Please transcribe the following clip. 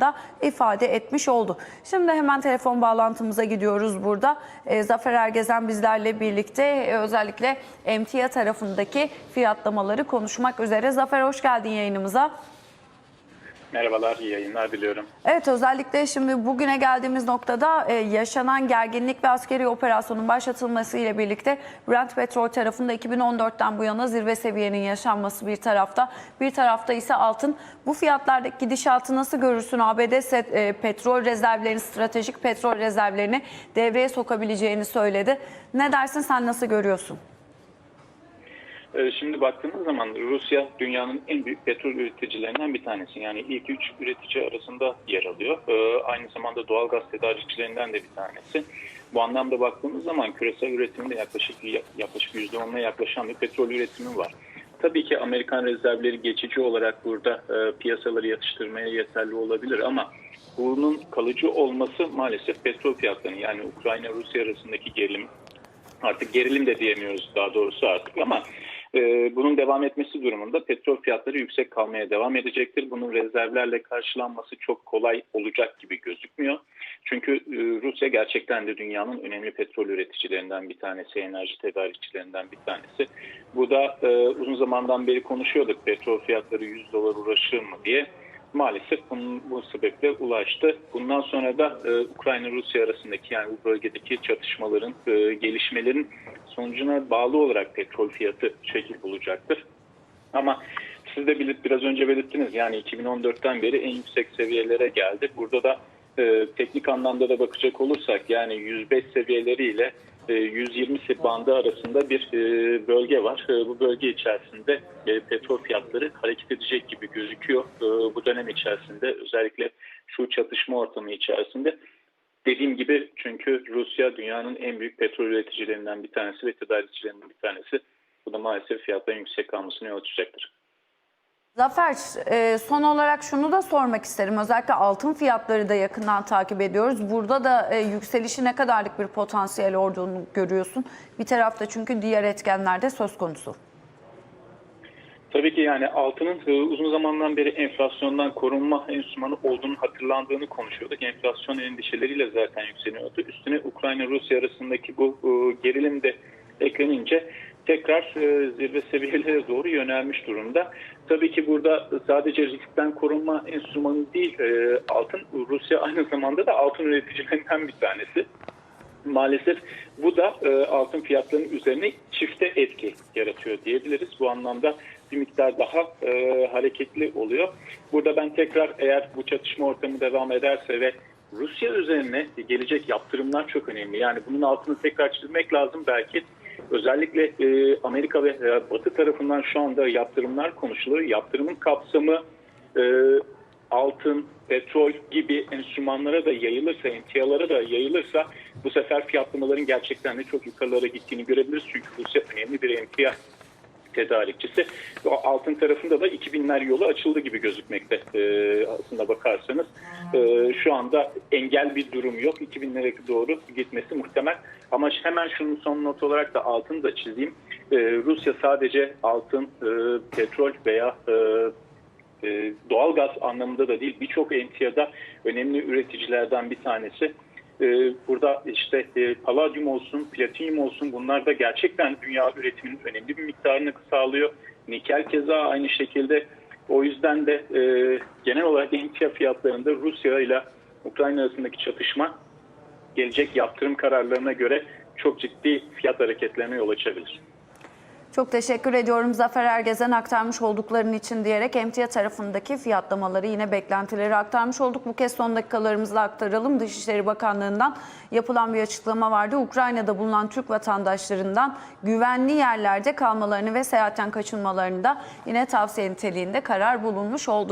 da ifade etmiş oldu. Şimdi hemen telefon bağlantımıza gidiyoruz burada. E, Zafer Ergezen bizlerle birlikte e, özellikle emtia tarafındaki fiyatlamaları konuşmak üzere. Zafer hoş geldin yayınımıza. Merhabalar, iyi yayınlar diliyorum. Evet özellikle şimdi bugüne geldiğimiz noktada e, yaşanan gerginlik ve askeri operasyonun başlatılması ile birlikte Brent Petrol tarafında 2014'ten bu yana zirve seviyenin yaşanması bir tarafta. Bir tarafta ise altın. Bu fiyatlardaki gidişatı nasıl görürsün? ABD set- e, petrol rezervlerini, stratejik petrol rezervlerini devreye sokabileceğini söyledi. Ne dersin sen nasıl görüyorsun? Ee, Şimdi baktığımız zaman Rusya dünyanın en büyük petrol üreticilerinden bir tanesi. Yani ilk üç üretici arasında yer alıyor. Ee, Aynı zamanda doğal gaz tedarikçilerinden de bir tanesi. Bu anlamda baktığımız zaman küresel üretimde yaklaşık yaklaşık %10'a yaklaşan bir petrol üretimi var. Tabii ki Amerikan rezervleri geçici olarak burada e, piyasaları yatıştırmaya yeterli olabilir ama bunun kalıcı olması maalesef petrol fiyatlarının yani Ukrayna-Rusya arasındaki gerilim artık gerilim de diyemiyoruz daha doğrusu artık ama bunun devam etmesi durumunda petrol fiyatları yüksek kalmaya devam edecektir. Bunun rezervlerle karşılanması çok kolay olacak gibi gözükmüyor. Çünkü e, Rusya gerçekten de dünyanın önemli petrol üreticilerinden bir tanesi, enerji tedarikçilerinden bir tanesi. Bu da e, uzun zamandan beri konuşuyorduk petrol fiyatları 100 dolar uğraşır mı diye maalesef bunun, bu sebeple ulaştı. Bundan sonra da e, Ukrayna-Rusya arasındaki yani bu bölgedeki çatışmaların, e, gelişmelerin sonucuna bağlı olarak petrol fiyatı şekil bulacaktır. Ama siz de bilip biraz önce belirttiniz yani 2014'ten beri en yüksek seviyelere geldi. Burada da e, teknik anlamda da bakacak olursak yani 105 seviyeleriyle e, 120 bandı arasında bir e, bölge var. E, bu bölge içerisinde e, petrol fiyatları hareket edecek gibi gözüküyor. E, bu dönem içerisinde özellikle şu çatışma ortamı içerisinde dediğim gibi çünkü Rusya dünyanın en büyük petrol üreticilerinden bir tanesi ve tedarikçilerinden bir tanesi. Bu da maalesef fiyatların yüksek kalmasına yol açacaktır. Zafer, e, son olarak şunu da sormak isterim. Özellikle altın fiyatları da yakından takip ediyoruz. Burada da e, yükselişi ne kadarlık bir potansiyel olduğunu görüyorsun. Bir tarafta çünkü diğer etkenler de söz konusu. Tabii ki yani altının e, uzun zamandan beri enflasyondan korunma enstrümanı olduğunu hatırlandığını konuşuyorduk. Enflasyon endişeleriyle zaten yükseliyordu. Üstüne Ukrayna-Rusya arasındaki bu e, gerilim de eklenince tekrar e, zirve seviyelere doğru yönelmiş durumda. Tabii ki burada sadece riskten korunma enstrümanı değil, altın Rusya aynı zamanda da altın üreticilerinden bir tanesi. Maalesef bu da altın fiyatlarının üzerine çifte etki yaratıyor diyebiliriz. Bu anlamda bir miktar daha e, hareketli oluyor. Burada ben tekrar eğer bu çatışma ortamı devam ederse ve Rusya üzerine gelecek yaptırımlar çok önemli. Yani bunun altını tekrar çizmek lazım belki. Özellikle e, Amerika ve e, Batı tarafından şu anda yaptırımlar konuşuluyor. Yaptırımın kapsamı e, altın, petrol gibi enstrümanlara da yayılırsa, emtialara da yayılırsa bu sefer fiyatlamaların gerçekten de çok yukarılara gittiğini görebiliriz. Çünkü Rusya önemli bir emtia tedarikçisi. Altın tarafında da 2000'ler yolu açıldı gibi gözükmekte e, aslında bakarsanız. E, şu anda engel bir durum yok. 2000'lere doğru gitmesi muhtemel. Ama hemen şunun son not olarak da altını da çizeyim. E, Rusya sadece altın, e, petrol veya e, e, doğal gaz anlamında da değil birçok emtiyada önemli üreticilerden bir tanesi. E, burada işte e, paladyum olsun, platinyum olsun bunlar da gerçekten dünya üretiminin önemli bir miktarını sağlıyor. Nikel keza aynı şekilde. O yüzden de e, genel olarak emtia fiyatlarında Rusya ile Ukrayna arasındaki çatışma gelecek yaptırım kararlarına göre çok ciddi fiyat hareketlerine yol açabilir. Çok teşekkür ediyorum Zafer Ergezen aktarmış oldukların için diyerek emtia tarafındaki fiyatlamaları yine beklentileri aktarmış olduk. Bu kez son dakikalarımızda aktaralım. Dışişleri Bakanlığı'ndan yapılan bir açıklama vardı. Ukrayna'da bulunan Türk vatandaşlarından güvenli yerlerde kalmalarını ve seyahatten kaçınmalarını da yine tavsiye niteliğinde karar bulunmuş oldu.